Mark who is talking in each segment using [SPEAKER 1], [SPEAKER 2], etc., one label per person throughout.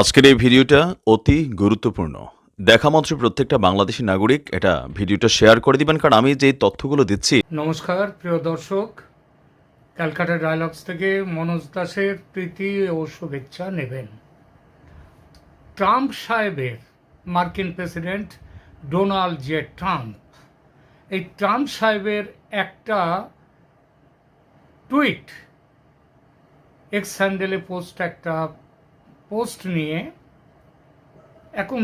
[SPEAKER 1] আজকের এই ভিডিওটা অতি গুরুত্বপূর্ণ। দেখা মাত্র প্রত্যেকটা বাংলাদেশি নাগরিক এটা ভিডিওটা শেয়ার করে দিবেন, কারণ আমি যে তথ্যগুলো দিচ্ছি
[SPEAKER 2] নমস্কার, প্রিয় দর্শক। ক্যালকাটা ডায়ালগস থেকে মনোজ দাসের প্রীতি ও শুভেচ্ছা নেবেন। ট্রাম্প সাহেবের মার্কিন প্রেসিডেন্ট ডোনাল্ড জে ট্রাম্প। এই ট্রাম্প সাহেবের একটা টুইট, এক্স হ্যান্ডেলে পোস্ট একটা পোস্ট নিয়ে এখন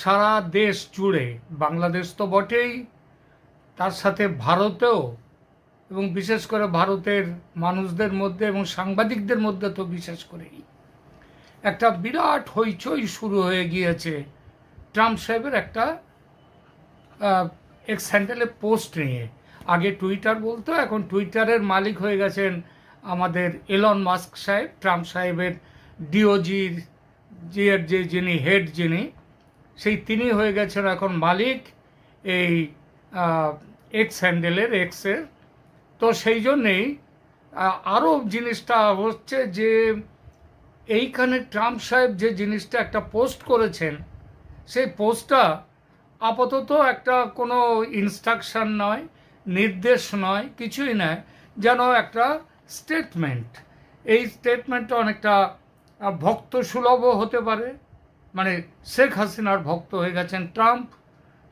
[SPEAKER 2] সারা দেশ জুড়ে, বাংলাদেশ তো বটেই, তার সাথে ভারতেও এবং বিশেষ করে ভারতের মানুষদের মধ্যে এবং সাংবাদিকদের মধ্যে তো বিশেষ করেই। একটা বিরাট হইচই শুরু হয়ে গিয়েছে ট্রাম্প সাহেবের একটা এক্স হ্যান্ডেলে পোস্ট নিয়ে। আগে টুইটার বলতো, এখন টুইটারের মালিক হয়ে গেছেন আমাদের এলন মাস্ক সাহেব, ট্রাম্প সাহেবের ডিওজির যে যে যিনি হেড যিনি, সেই তিনি হয়ে গেছেন এখন মালিক এই এক্স হ্যান্ডেলের এক্সের তো সেই জন্যেই আরও জিনিসটা হচ্ছে যে এইখানে ট্রাম্প সাহেব যে জিনিসটা একটা পোস্ট করেছেন, সেই পোস্টটা আপাতত একটা কোনো ইনস্ট্রাকশন নয়, নির্দেশ নয়, কিছুই নয়, যেন একটা স্টেটমেন্ট এই স্টেটমেন্টটা অনেকটা ভক্ত সুলভও হতে পারে। মানে শেখ হাসিনার ভক্ত হয়ে গেছেন ট্রাম্প।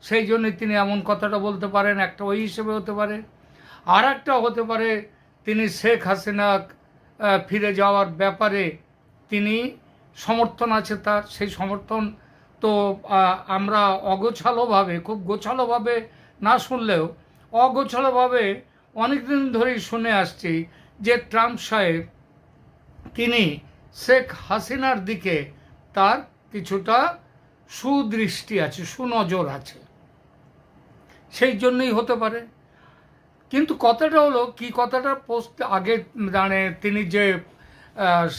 [SPEAKER 2] সেই জন্য তিনি এমন কথাটা বলতে পারেন, একটা ওই হিসেবে হতে পারে। আর একটা হতে পারে, তিনি শেখ হাসিনা ফিরে যাওয়ার ব্যাপারে তিনি সমর্থন আছে তার। সেই সমর্থন তো আমরা অগোছালোভাবে, খুব গোছালোভাবে না শুনলেও, অগোছালোভাবে অনেক দিন ধরেই শুনে আসছি যে ট্রাম্প সাহেব তিনি শেখ হাসিনার দিকে তার কিছুটা সুদৃষ্টি আছে, সুনজর আছে। সেই জন্যই হতে পারে। কিন্তু কথাটা হলো, কি কথাটা পোস্ট আগে মানে তিনি যে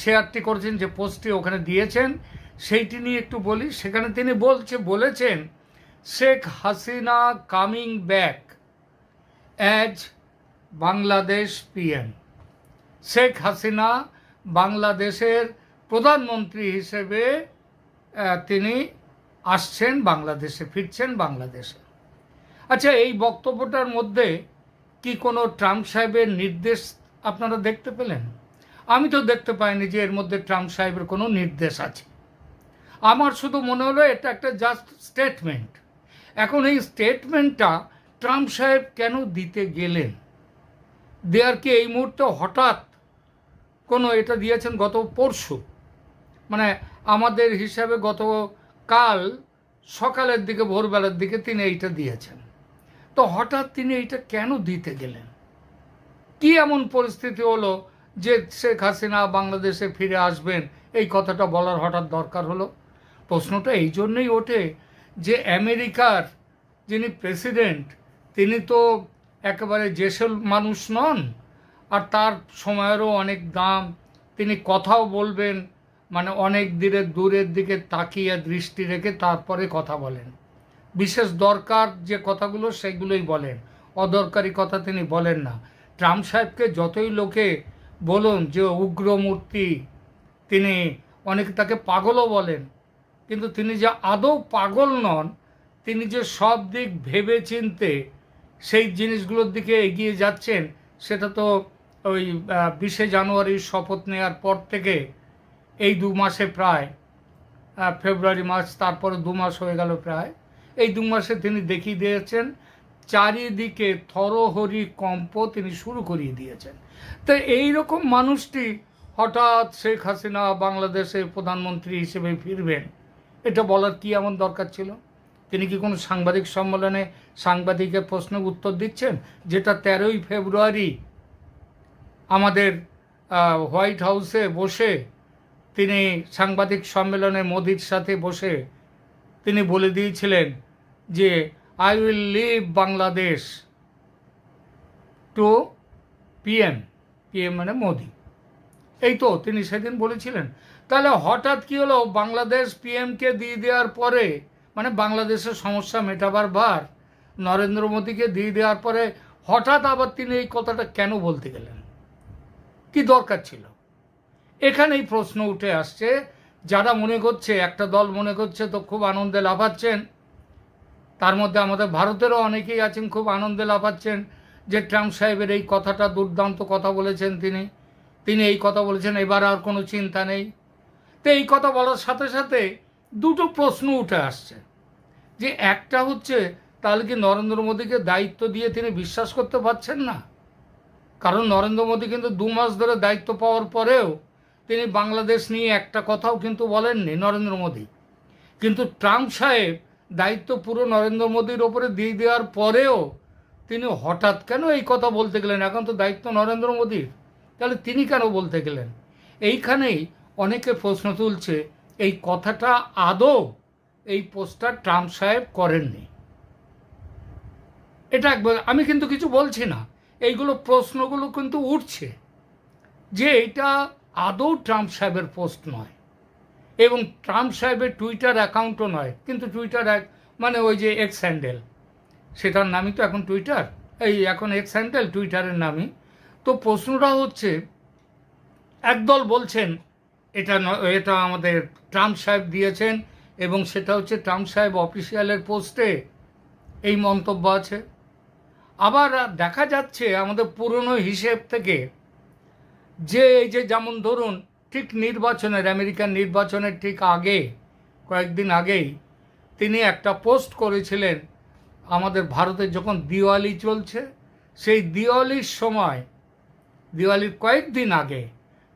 [SPEAKER 2] শেয়ারটি করেছেন, যে পোস্টটি ওখানে দিয়েছেন, সেইটি নিয়ে একটু বলি। সেখানে তিনি বলছে, বলেছেন, Sheikh Hasina coming back as Bangladesh PM Sheikh Hasina বাংলাদেশের প্রধানমন্ত্রী হিসেবে তিনি আসছেন বাংলাদেশে, ফিরছেন বাংলাদেশে। আচ্ছা এই বক্তব্যটার মধ্যে কি কোনো ট্রাম্প সাহেবের নির্দেশ আপনারা দেখতে পেলেন? আমি তো দেখতে পাইনি যে এর মধ্যে ট্রাম্প সাহেবের কোনো নির্দেশ আছে। আমার শুধু মনে হলো এটা একটা জাস্ট স্টেটমেন্ট এখন এই স্টেটমেন্টটা ট্রাম্প সাহেব কেন দিতে গেলেন? দেয়ার কি এই মুহূর্তে হঠাৎ কোনো এটা দিয়েছেন গত পরশু। মানে আমাদের হিসাবে গত কাল সকালের দিকে, ভোরবেলার দিকে তিনি এইটা দিয়েছেন। তো হঠাৎ তিনি এইটা কেন দিতে গেলেন? কি এমন পরিস্থিতি হলো যে শেখ হাসিনা বাংলাদেশে ফিরে আসবেন? এই কথাটা বলার হঠাৎ দরকার হলো? প্রশ্নটা এই জন্যই ওঠে যে আমেরিকার যিনি প্রেসিডেন্ট, তিনি তো একেবারে যেসব মানুষ নন। আর তার সময়েরও অনেক দাম। তিনি কথাও বলবেন মানে অনেক দিনের দূরের দিকে তাকিয়ে দৃষ্টি রেখে তারপরে কথা বলেন। বিশেষ দরকার যে কথাগুলো সেগুলোই বলেন। অদরকারি কথা তিনি বলেন না। ট্রাম্প সাহেবকে যতই লোকে বলুন যে উগ্রমূর্তি তিনি অনেকে তাকে পাগলও বলেন, কিন্তু তিনি যে আদৌ পাগল নন, তিনি যে সব দিক ভেবে চিনতে সেই জিনিসগুলোর দিকে এগিয়ে যাচ্ছেন, সেটা তো ওই বিশে জানুয়ারির শপথ নেওয়ার পর থেকে এই দু মাসে প্রায় ফেব্রুয়ারি মাস তারপরে দু মাস হয়ে গেল প্রায়। এই দু মাসে তিনি দেখিয়ে দিয়েছেন, চারিদিকে থরহরি কম্প তিনি শুরু করিয়ে দিয়েছেন। তো এই রকম মানুষটি হঠাৎ শেখ হাসিনা বাংলাদেশের প্রধানমন্ত্রী হিসেবে ফিরবেন, এটা বলার কি এমন দরকার ছিল? তিনি কি কোনো সাংবাদিক সম্মেলনে সাংবাদিকের প্রশ্নের উত্তর দিচ্ছেন, যেটা তেরোই ফেব্রুয়ারি আমাদের হোয়াইট হাউসে বসে তিনি সাংবাদিক সম্মেলনে মোদির সাথে বসে তিনি বলে দিয়েছিলেন যে I will leave Bangladesh to PM PM মানে মোদি। এই তো, তিনি সেদিন বলেছিলেন। তাহলে হঠাৎ কি হলো? বাংলাদেশ পিএমকে দিয়ে দেওয়ার পরে মানে বাংলাদেশের সমস্যা মেটাবার ভার নরেন্দ্র মোদীকে দিয়ে দেওয়ার পরে হঠাৎ আবার তিনি এই কথাটা কেন বলতে গেলেন? কি দরকার ছিল? এখানেই প্রশ্ন উঠে আসছে, যারা মনে করছে, একটা দল মনে করছে তো খুব আনন্দে লাফাচ্ছেন, তার মধ্যে আমাদের ভারতেরও অনেকেই আছেন, খুব আনন্দে লাফাচ্ছেন, যে ট্রাম্প সাহেবের এই কথাটা দুর্দান্ত কথা বলেছেন তিনি। তিনি এই কথা বলেছেন, এবার আর কোনো চিন্তা নেই। তো এই কথা বলার সাথে সাথে দুটো প্রশ্ন উঠে আসছে, যে একটা হচ্ছে, তাহলে কি নরেন্দ্র মোদীকে দায়িত্ব দিয়ে তিনি বিশ্বাস করতে পারছেন না? কারণ নরেন্দ্র মোদী কিন্তু দু মাস ধরে দায়িত্ব পাওয়ার পরেও তিনি বাংলাদেশ নিয়ে একটা কথাও কিন্তু বলেননি নরেন্দ্র মোদী। কিন্তু ট্রাম্প সাহেব দায়িত্ব পুরো নরেন্দ্র মোদীর ওপরে দিয়ে দেওয়ার পরেও তিনি হঠাৎ কেন এই কথা বলতে গেলেন? এখন তো দায়িত্ব নরেন্দ্র মোদীর। তাহলে তিনি কেন বলতে গেলেন? এইখানেই অনেকে প্রশ্ন তুলছে, এই কথাটা আদৌ এই পোস্টার ট্রাম্প সাহেব করেননি। এটা একবার আমি কিন্তু কিছু বলছি না। এইগুলো প্রশ্নগুলো কিন্তু উঠছে যে এটা আদৌ ট্রাম্প সাহেবের পোস্ট নয়। এবং ট্রাম্প সাহেবের টুইটার অ্যাকাউন্টও নয়, কিন্তু টুইটার এক মানে ওই যে এক্স হ্যান্ডেল সেটার নামই তো এখন টুইটার। এই এখন এক্স হ্যান্ডেল টুইটারের নামই। তো প্রশ্নটা হচ্ছে, একদল বলছেন, এটা এটা আমাদের ট্রাম্প সাহেব দিয়েছেন, এবং সেটা হচ্ছে ট্রাম্প সাহেব অফিসিয়ালের পোস্টে এই মন্তব্য আছে। আবার দেখা যাচ্ছে আমাদের পুরনো হিসেব থেকে যে এই যে যেমন ধরুন, ঠিক নির্বাচনের আমেরিকান নির্বাচনের ঠিক আগে, কয়েকদিন আগেই তিনি একটা পোস্ট করেছিলেন আমাদের ভারতে যখন দিওয়ালি চলছে, সেই দিওয়ালির সময়, দিওয়ালির কয়েকদিন আগে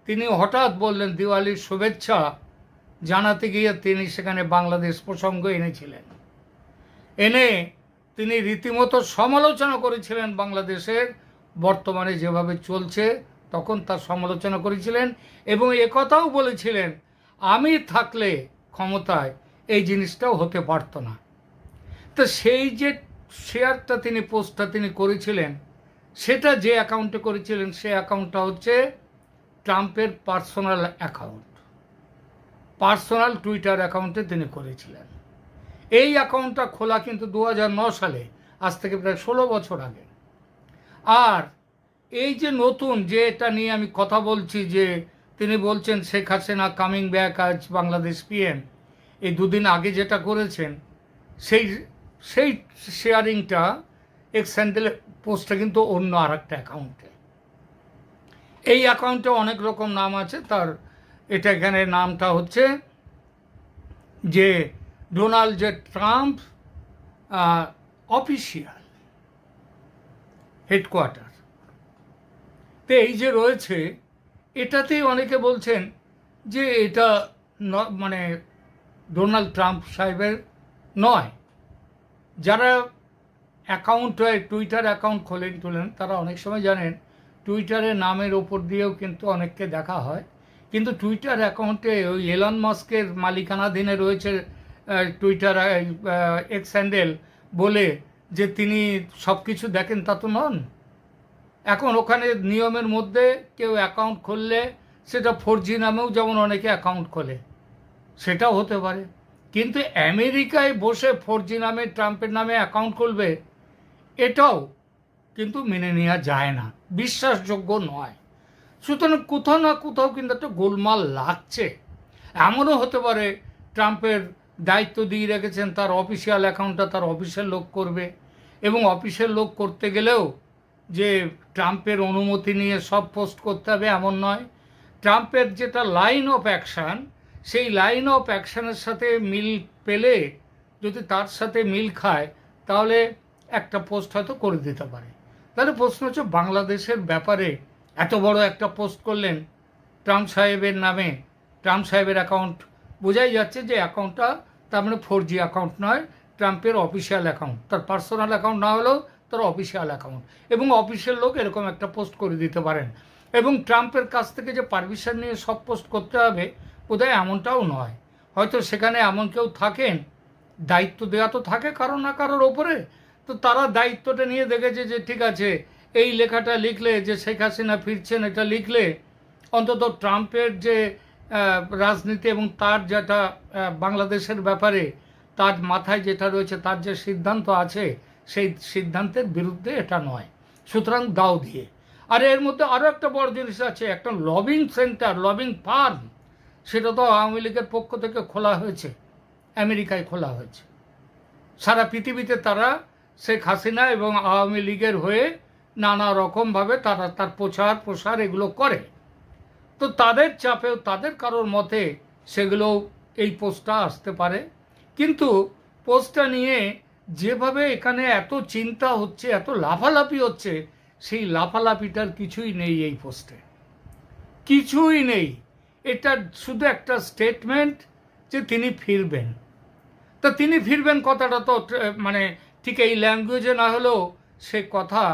[SPEAKER 2] তিনি হঠাৎ বললেন, দিওয়ালির শুভেচ্ছা জানাতে গিয়ে তিনি সেখানে বাংলাদেশ প্রসঙ্গ এনেছিলেন। এনে তিনি রীতিমতো সমালোচনা করেছিলেন বাংলাদেশের, বর্তমানে যেভাবে চলছে, তখন তার সমালোচনা করেছিলেন এবং একথাও বলেছিলেন, আমি থাকলে ক্ষমতায় এই জিনিসটাও হতে পারতো না। তো সেই যে শেয়ারটা তিনি, পোস্টটা তিনি করেছিলেন, সেটা যে অ্যাকাউন্টে করেছিলেন, সে অ্যাকাউন্টটা হচ্ছে ট্রাম্পের পার্সোনাল অ্যাকাউন্ট। পার্সোনাল টুইটার অ্যাকাউন্টে তিনি করেছিলেন। এই অ্যাকাউন্টটা খোলা কিন্তু দু সালে, আজ থেকে প্রায় ষোলো বছর আগে। আর এই যে নতুন যে এটা নিয়ে আমি কথা বলছি যে তিনি বলছেন শেখ হাসিনা কামিং ব্যাক আজ বাংলাদেশ পিএম এই দুদিন আগে যেটা করেছেন, সেই সেই শেয়ারিংটা এক্স হ্যান্ডেলের পোস্টটা কিন্তু অন্য আর একটা অ্যাকাউন্টে এই অ্যাকাউন্টে অনেক রকম নাম আছে, তার, এটা এখানে নামটা হচ্ছে যে Donald J Trump official headquarter তো এই যে রয়েছে, এটাতেই অনেকে বলছেন যে এটা মানে ডোনাল্ড ট্রাম্প সাহেবের নয়। যারা অ্যাকাউন্ট হয় টুইটার অ্যাকাউন্ট খোলেন তোলেন তারা অনেক সময় জানেন টুইটারের নামের ওপর দিয়েও কিন্তু অনেককে দেখা হয়। কিন্তু টুইটার অ্যাকাউন্টে ওই এলন মাস্কের মালিকানাধীনে রয়েছে টুইটার এক্স হ্যান্ডেল বলে যে তিনি সব কিছু দেখেন তা তো নন। এখন ওখানে নিয়মের মধ্যে কেউ অ্যাকাউন্ট খুললে সেটা ফোর জি নামেও যেমন অনেকে অ্যাকাউন্ট খোলে, সেটাও হতে পারে। কিন্তু আমেরিকায় বসে ফোর জি নামে, ট্রাম্পের নামে অ্যাকাউন্ট খুলবে, এটাও কিন্তু মেনে নেওয়া যায় না, বিশ্বাসযোগ্য নয়। সুতরাং কোথাও না কোথাও কিন্তু একটা গোলমাল লাগছে। এমনও হতে পারে ট্রাম্পের দায়িত্ব দিয়ে রেখেছেন, তার অফিসিয়াল অ্যাকাউন্টটা তার অফিসের লোক করবে। এবং অফিসের লোক করতে গেলেও যে ট্রাম্পের অনুমতি নিয়ে সব পোস্ট করতে হবে এমন নয়। ট্রাম্পের যেটা লাইন অফ অ্যাকশান সেই লাইন অফ অ্যাকশানের সাথে মিল পেলে, যদি তার সাথে মিল খায়, তাহলে একটা পোস্ট হয়তো করে দিতে পারে। তাহলে প্রশ্ন হচ্ছে, বাংলাদেশের ব্যাপারে এত বড় একটা পোস্ট করলেন ট্রাম্প সাহেবের নামে, ট্রাম্প সাহেবের অ্যাকাউন্ট বোঝাই যাচ্ছে যে অ্যাকাউন্টটা তার মানে ফোর জি অ্যাকাউন্ট নয়, ট্রাম্পের অফিসিয়াল অ্যাকাউন্ট। তার পার্সোনাল অ্যাকাউন্ট না হলেও তার অফিসিয়াল অ্যাকাউন্ট। এবং অফিসের লোক এরকম একটা পোস্ট করে দিতে পারেন। এবং ট্রাম্পের কাছ থেকে যে পারমিশন নিয়ে সব পোস্ট করতে হবে, বোধহয় এমনটাও নয়। হয়তো সেখানে এমন কেউ থাকেন, দায়িত্ব দেওয়া তো থাকে কারও না কারোর ওপরে। তো তারা দায়িত্বটা নিয়ে দেখেছে যে ঠিক আছে, এই লেখাটা লিখলে যে শেখ হাসিনা ফিরছেন এটা লিখলে, অন্তত ট্রাম্পের যে রাজনীতি এবং তার যেটা বাংলাদেশের ব্যাপারে তার মাথায় যেটা রয়েছে, তার যে সিদ্ধান্ত আছে, সেই সিদ্ধান্তের বিরুদ্ধে এটা নয়। সুতরাং দাও দিয়ে। আর এর মধ্যে আরও একটা বড় জিনিস আছে, একটা লবিং সেন্টার লবিং ফার্ম সেটা তো আওয়ামী লীগের পক্ষ থেকে খোলা হয়েছে, আমেরিকায় খোলা হয়েছে। সারা পৃথিবীতে তারা শেখ হাসিনা এবং আওয়ামী লীগের হয়ে নানা রকমভাবে তারা তার প্রচার প্রসার এগুলো করে। তো তাদের চাপেও তাদের কারোর মতে সেগুলো এই পোস্টটা আসতে পারে। কিন্তু পোস্টটা নিয়ে যেভাবে এখানে এত চিন্তা হচ্ছে, এত লাফালাফি হচ্ছে, সেই লাফালাফিটার কিছুই নেই এই পোস্টে। কিছুই নেই। এটা শুধু একটা স্টেটমেন্ট যে তিনি ফিরবেন। তা তিনি ফিরবেন কথাটা তো মানে ঠিক এই ল্যাঙ্গুয়েজে না হলেও সে কথা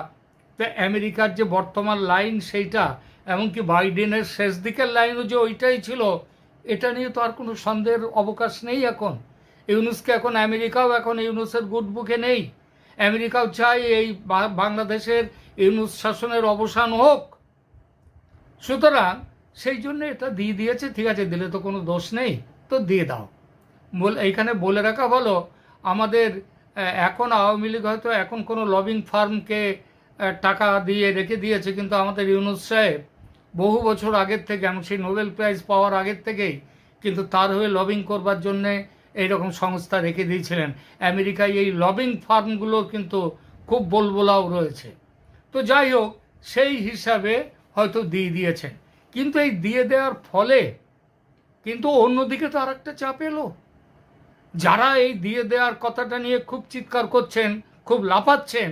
[SPEAKER 2] আমেরিকার যে বর্তমান লাইন সেইটা এমনকি বাইডেনের শেষ দিকের লাইনও যে ওইটাই ছিল, এটা নিয়ে তো আর কোনো সন্দেহের অবকাশ নেই এখন। ইউনুসকে এখন, আমেরিকাও এখন ইউনুসের গুড বুকে নেই। আমেরিকাও চায় এই বাংলাদেশের ইউনুস শাসনের অবসান হোক। সুতরাং সেই জন্য এটা দিয়ে দিয়েছে, ঠিক আছে, দিলে তো কোনো দোষ নেই, তো দিয়ে দাও। বল, এইখানে বলে রাখা ভালো, আমাদের এখন আওয়ামী লীগ হয়তো এখন কোনো লবিং ফার্মকে টাকা দিয়ে রেখে দিয়েছে, কিন্তু আমাদের ইউনুস সাহেব বহু বছর আগের থেকে এমন সেই নোবেল প্রাইজ পাওয়ার আগের থেকেই কিন্তু তার হয়ে লবিং করবার জন্যে এইরকম সংস্থা রেখে দিয়েছিলেন। আমেরিকায় এই লবিং ফার্মগুলো কিন্তু খুব বলবোলাও রয়েছে। তো যাই হোক, সেই হিসাবে হয়তো দিয়ে দিয়েছেন। কিন্তু এই দিয়ে দেওয়ার ফলে কিন্তু অন্যদিকে তো আর একটা চাপ এলো। যারা এই দিয়ে দেওয়ার কথাটা নিয়ে খুব চিৎকার করছেন, খুব লাফাচ্ছেন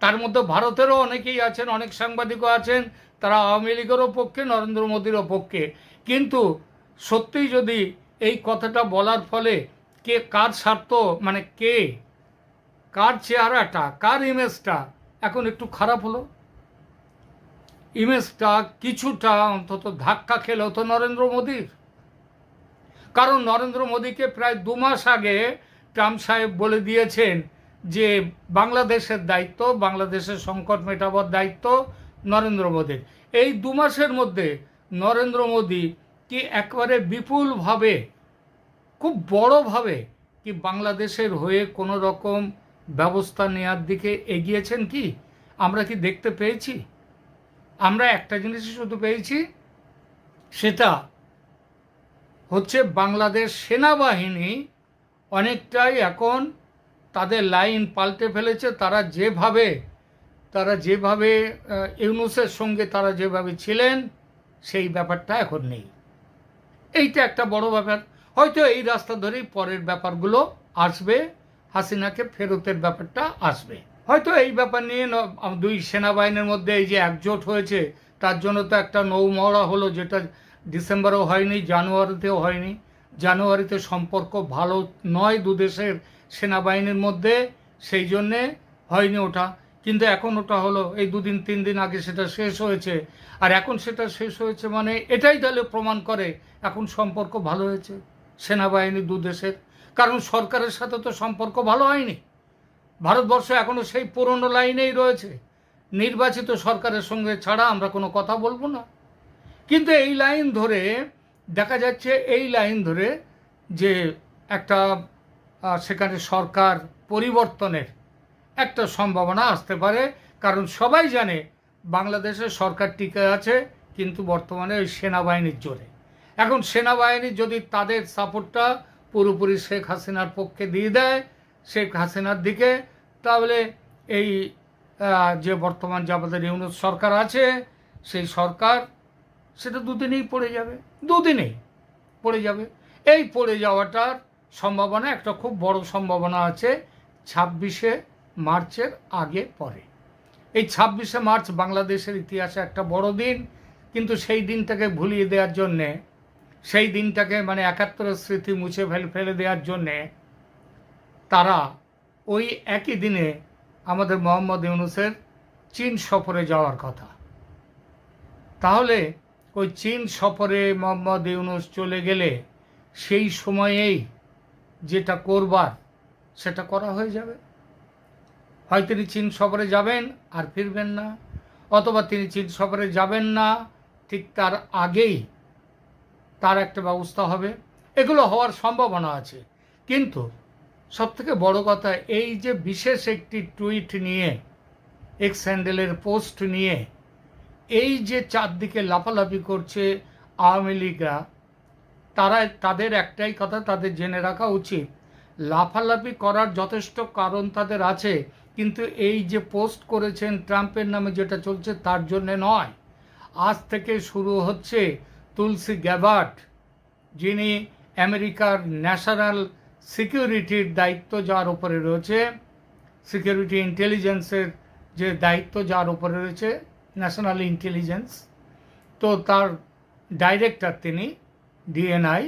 [SPEAKER 2] তার মধ্যে ভারতেরও অনেকেই আছেন, অনেক সাংবাদিকও আছেন, তারা আওয়ামী লীগেরও পক্ষে, নরেন্দ্র মোদীরও পক্ষে। কিন্তু সত্যিই যদি এই কথাটা বলার ফলে কে, কার স্বার্থ মানে কে, কার চেহারাটা, কার ইমেজটা এখন একটু খারাপ হলো? ইমেজটা কিছুটা অন্তত ধাক্কা খেলো তো নরেন্দ্র মোদীর। কারণ নরেন্দ্র মোদীকে প্রায় দু মাস আগে ট্রাম্প সাহেব বলে দিয়েছেন যে বাংলাদেশের দায়িত্ব, বাংলাদেশের সংকট মেটাবার দায়িত্ব নরেন্দ্র মোদীর। এই দু মাসের মধ্যে নরেন্দ্র মোদী কি একবারে বিপুলভাবে, খুব বড়ভাবে কি বাংলাদেশের হয়ে কোনো রকম ব্যবস্থা নেওয়ার দিকে এগিয়েছেন কি? আমরা কি দেখতে পেয়েছি? আমরা একটা জিনিসই শুধু পেয়েছি, সেটা হচ্ছে বাংলাদেশ সেনাবাহিনী অনেকটাই এখন তাদের লাইন পাল্টে ফেলেছে, তারা যেভাবে তারা যেভাবে ইউনুসের সঙ্গে তারা যেভাবে ছিলেন, সেই ব্যাপারটা এখন নেই। এইটা একটা বড় ব্যাপার। হয়তো এই রাস্তা ধরেই পরের ব্যাপারগুলো আসবে, হাসিনাকে ফেরতের ব্যাপারটা আসবে। হয়তো এই ব্যাপার নিয়ে দুই সেনাবাহিনীর মধ্যে এই যে একজোট হয়েছে, তার জন্য তো একটা নৌমহড়া হলো, যেটা ডিসেম্বরেও হয়নি, জানুয়ারিতেও হয়নি। জানুয়ারিতে সম্পর্ক ভালো নয় দু দেশের সেনাবাহিনীর মধ্যে, সেই জন্যে হয়নি ওটা কিন্তু এখন ওটা হলো, এই দুদিন, তিন দিন আগে সেটা শেষ হয়েছে। আর এখন সেটা শেষ হয়েছে মানে এটাই তাহলে প্রমাণ করে এখন সম্পর্ক ভালো হয়েছে সেনাবাহিনী দু দেশের। কারণ সরকারের সাথে তো সম্পর্ক ভালো হয়নি। ভারতবর্ষ এখনও সেই পুরনো লাইনেই রয়েছে। নির্বাচিত সরকারের সঙ্গে ছাড়া আমরা কোনো কথা বলব না। কিন্তু এই লাইন ধরে, দেখা যাচ্ছে এই লাইন ধরে যে একটা সেখানে সরকার পরিবর্তনের একটা সম্ভাবনা আসতে পারে। কারণ সবাই জানে বাংলাদেশের সরকার টিকে আছে, কিন্তু বর্তমানে ওই সেনাবাহিনীর জোরে। এখন সেনাবাহিনী যদি তাদের সাপোর্টটা পুরোপুরি শেখ হাসিনার পক্ষে দিয়ে দেয়, শেখ হাসিনার দিকে, তাহলে এই যে বর্তমান যে আমাদের সরকার আছে, সেই সরকার সেটা দুদিনেই পড়ে যাবে। দুদিনেই পড়ে যাবে। এই পড়ে যাওয়াটার সম্ভাবনা, একটা খুব বড় সম্ভাবনা আছে ছাব্বিশে মার্চের আগে পরে। এই ছাব্বিশে মার্চ বাংলাদেশের ইতিহাসে একটা বড় দিন, কিন্তু সেই দিনটাকে ভুলিয়ে দেওয়ার জন্যে, সেই দিনটাকে মানে একাত্তরের স্মৃতি মুছে ফেলে ফেলে দেওয়ার জন্যে, তারা ওই একই দিনে আমাদের মোহাম্মদ ইউনুসের চীন সফরে যাওয়ার কথা। তাহলে ওই চীন সফরে মোহাম্মদ ইউনুস চলে গেলে সেই সময়েই যেটা করবার, সেটা করা হয়ে যাবে। হয় তিনি চীন সফরে যাবেন আর ফিরবেন না, অথবা তিনি চীন সফরে যাবেন না, ঠিক তার আগেই তার একটা ব্যবস্থা হবে। এগুলো হওয়ার সম্ভাবনা আছে। কিন্তু সবথেকে বড় কথা, এই যে বিশেষ একটি টুইট নিয়ে, এক্স হ্যান্ডেলের পোস্ট নিয়ে, এই যে চারদিকে লাফালাফি করছে আওয়ামী লীগরা তারা তাদের একটাই কথা, তাদের জেনে রাখা উচিত। লাফালাফি করার যথেষ্ট কারণ তাদের আছে, কিন্তু এই যে পোস্ট করেছেন ট্রাম্পের নামে যেটা চলছে তার জন্যে নয়। আজ থেকে শুরু হচ্ছে তুলসী গ্যাবার্ট, যিনি আমেরিকার ন্যাশনাল সিকিউরিটির দায়িত্ব যার উপরে রয়েছে, সিকিউরিটি ইন্টেলিজেন্সের যে দায়িত্ব যার উপরে রয়েছে, ন্যাশনাল ইন্টেলিজেন্স। তো তার ডাইরেক্টর তিনি ডিএনআই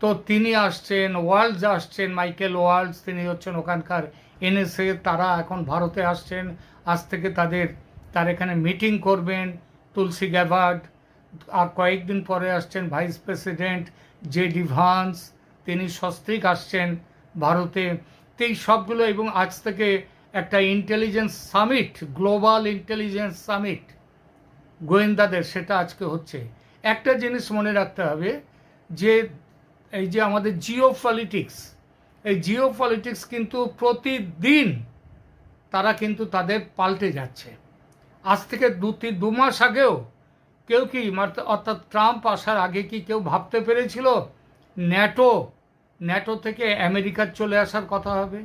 [SPEAKER 2] তো তিনি আসছেন ওয়ার্ল্ডস আসছেন, মাইকেল ওয়ার্ল্ডস তিনি হচ্ছেন ওখানকার এনএসএ তারা এখন ভারতে আসছেন। আজ থেকে তাদের, তার এখানে মিটিং করবেন তুলসী গ্যাভার্ড আর কয়েকদিন পরে আসছেন vice president J D Vance তিনি সস্ত্রীক আসছেন ভারতে। তো এই সবগুলো এবং আজ থেকে একটা intelligence summit global intelligence summit গোয়েন্দাদের, সেটা আজকে হচ্ছে। একটা জিনিস মনে রাখতে হবে যে এই যে আমাদের জিও পলিটিক্স এই জিও পলিটিক্স কিন্তু প্রতিদিন তারা কিন্তু তাদের পাল্টে যাচ্ছে। আজ থেকে দু তিন, দু মাস আগেও কেউ কি অর্থাৎ ট্রাম্প আসার আগে কি কেউ ভাবতে পেরেছিল ন্যাটো ন্যাটো থেকে আমেরিকার চলে আসার কথা হবে?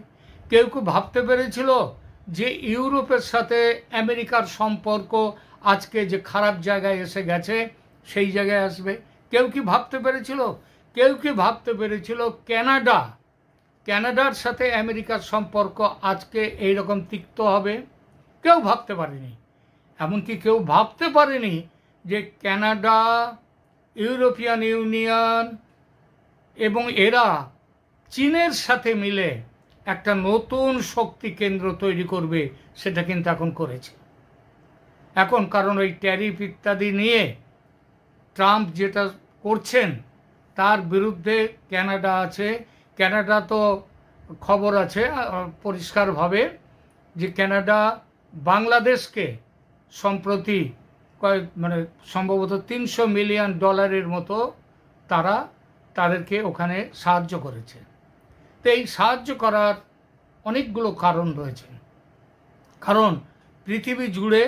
[SPEAKER 2] কেউ কেউ ভাবতে পেরেছিল যে ইউরোপের সাথে আমেরিকার সম্পর্ক আজকে যে খারাপ জায়গায় এসে গেছে সেই জায়গায় আসবে। কেউ কি ভাবতে পেরেছিল? কেউ কি ভাবতে পেরেছিল ক্যানাডা? ক্যানাডার সাথে আমেরিকার সম্পর্ক আজকে এই রকম তিক্ত হবে? কেউ ভাবতে পারেনি। এমনকি কেউ ভাবতে পারেনি যে ক্যানাডা, ইউরোপিয়ান ইউনিয়ন এবং এরা চীনের সাথে মিলে একটা নতুন শক্তি কেন্দ্র তৈরি করবে, সেটা কিন্তু এখন করেছে। এখন কারণ ওই ট্যারিফ ইত্যাদি নিয়ে ট্রাম্প যেটা করছেন, তার বিরুদ্ধে ক্যানাডা আছে। ক্যানাডা তো খবর আছে পরিষ্কারভাবে যে ক্যানাডা বাংলাদেশকে সম্প্রতি কয়েক মানে সম্ভবত তিনশো মিলিয়ন ডলারের মতো তারা তাদেরকে ওখানে সাহায্য করেছে। তো এই সাহায্য করার অনেকগুলো কারণ রয়েছে। কারণ পৃথিবী জুড়ে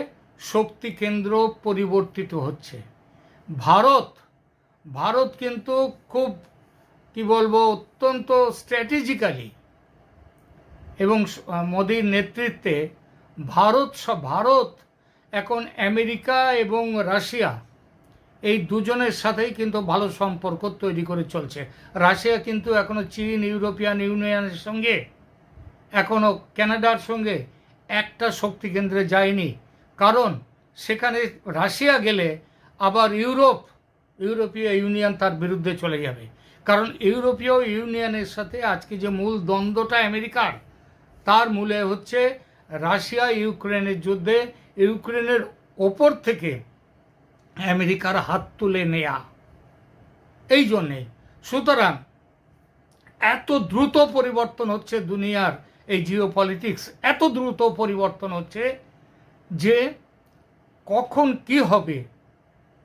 [SPEAKER 2] শক্তি কেন্দ্র পরিবর্তিত হচ্ছে। ভারত ভারত কিন্তু খুব, কি বলব, অত্যন্ত স্ট্র্যাটেজিক্যালি এবং মোদির নেতৃত্বে ভারত ভারত, এখন আমেরিকা এবং রাশিয়া এই দুজনের সাথেই কিন্তু ভালো সম্পর্ক তৈরি করে চলছে। রাশিয়া কিন্তু এখনও চীন, ইউরোপিয়ান ইউনিয়নের সঙ্গে এখনও কানাডার সঙ্গে একটা শক্তি কেন্দ্রে যায়নি। কারণ সেখানে রাশিয়া গেলে আবার ইউরোপ, ইউরোপীয় ইউনিয়ন তার বিরুদ্ধে চলে যাবে। কারণ ইউরোপীয় ইউনিয়নের সাথে আজকে যে মূল দ্বন্দ্বটা আমেরিকার, তার মূলে হচ্ছে রাশিয়া, ইউক্রেনের যুদ্ধে, ইউক্রেনের ওপর থেকে আমেরিকার হাত তুলে নেয়া। এই জন্যে সুতরাং এত দ্রুত পরিবর্তন হচ্ছে দুনিয়ার এই জিও পলিটিক্স এত দ্রুত পরিবর্তন হচ্ছে যে কখন কি হবে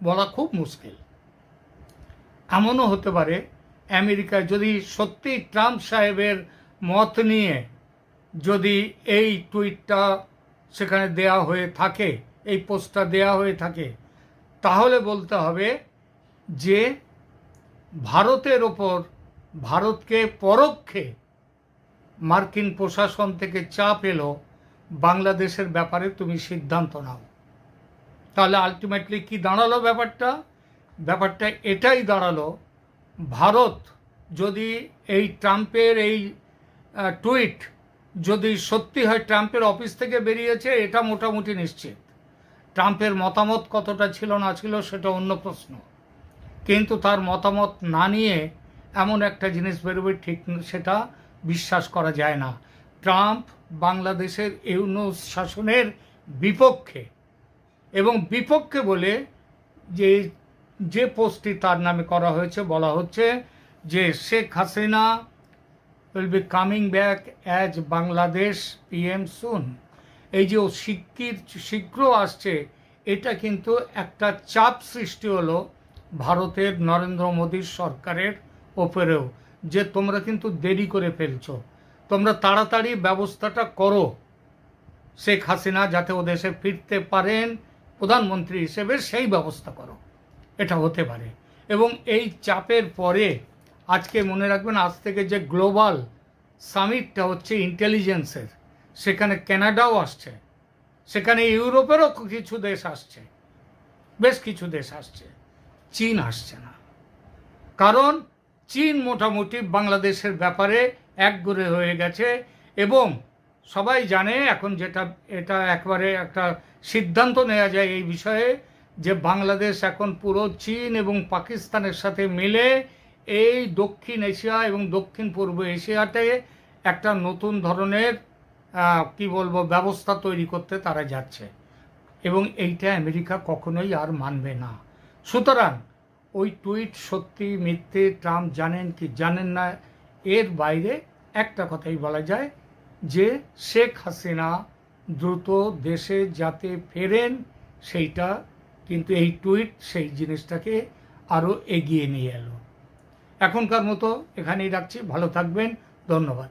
[SPEAKER 2] বলা খুব মুশকিল। এমনও হতে পারে আমেরিকায় যদি সত্যি ট্রাম্প সাহেবের মত নিয়ে যদি এই টুইটটা সেখানে দেয়া হয়ে থাকে, এই পোস্টটা দেয়া হয়ে থাকে, তাহলে বলতে হবে যে ভারতের ওপর ভারতকে পরোক্ষে মার্কিন প্রশাসন থেকে চাপ এলো, বাংলাদেশের ব্যাপারে তুমি সিদ্ধান্ত নাও। তাহলে আলটিমেটলি কি দাঁড়াল ব্যাপারটা? ব্যাপারটা এটাই দাঁড়াল, ভারত যদি এই ট্রাম্পের এই টুইট যদি সত্যি হয় ট্রাম্পের অফিস থেকে বেরিয়েছে, এটা মোটামুটি নিশ্চিত। ট্রাম্পের মতামত কতটা ছিল না ছিল সেটা অন্য প্রশ্ন। কিন্তু তার মতামত না নিয়ে এমন একটা জিনিস বেরোবে ঠিক সেটা বিশ্বাস করা যায় না। ট্রাম্প বাংলাদেশের ইউনুস শাসনের বিপক্ষে এবং বিপক্ষে বলে যে যে পোস্টটি তার নামে করা হয়েছে, বলা হচ্ছে যে, Sheikh Hasina will be coming back as Bangladesh PM soon এই যে ও শিগগির, শীঘ্র আসছে, এটা কিন্তু একটা চাপ সৃষ্টি হলো ভারতের নরেন্দ্র মোদীর সরকারের ওপরেও, যে তোমরা কিন্তু দেরি করে ফেলছো। তোমরা তাড়াতাড়ি ব্যবস্থাটা করো, শেখ হাসিনা যাতে ও দেশে ফিরতে পারেন প্রধানমন্ত্রী হিসেবে সেই ব্যবস্থা করো। এটা হতে পারে। এবং এই চাপের পরে আজকে মনে রাখবেন, আজ থেকে যে গ্লোবাল সামিটটা হচ্ছে ইন্টেলিজেন্সের, সেখানে কানাডাও আসছে। সেখানে ইউরোপেরও কিছু দেশ আসছে। বেশ কিছু দেশ আসছে। চীন আসছে না। কারণ চীন মোটামুটি বাংলাদেশের ব্যাপারে একগরে হয়ে গেছে এবং সবাই জানে এখন যেটা, এটা একবারে একটা সিদ্ধান্ত নেওয়া যায় এই বিষয়ে যে বাংলাদেশ এখন পুরো চীন এবং পাকিস্তানের সাথে মিলে এই দক্ষিণ এশিয়া এবং দক্ষিণ পূর্ব এশিয়াতে একটা নতুন ধরনের কি বলব, ব্যবস্থা তৈরি করতে তারা যাচ্ছে। এবং এইটা আমেরিকা কখনোই আর মানবে না। সুতরাং ওই টুইট সত্যি মিথ্যে, ট্রাম্প জানেন কি জানেন না, এর বাইরে একটা কথাই বলা যায় যে শেখ হাসিনা দ্রুত দেশে যাতে ফেরেন, সেইটা কিন্তু এই টুইট সেই জিনিসটাকে আরও এগিয়ে নিয়ে এলো। এখনকার মতো এখানেই রাখছি। ভালো থাকবেন। ধন্যবাদ।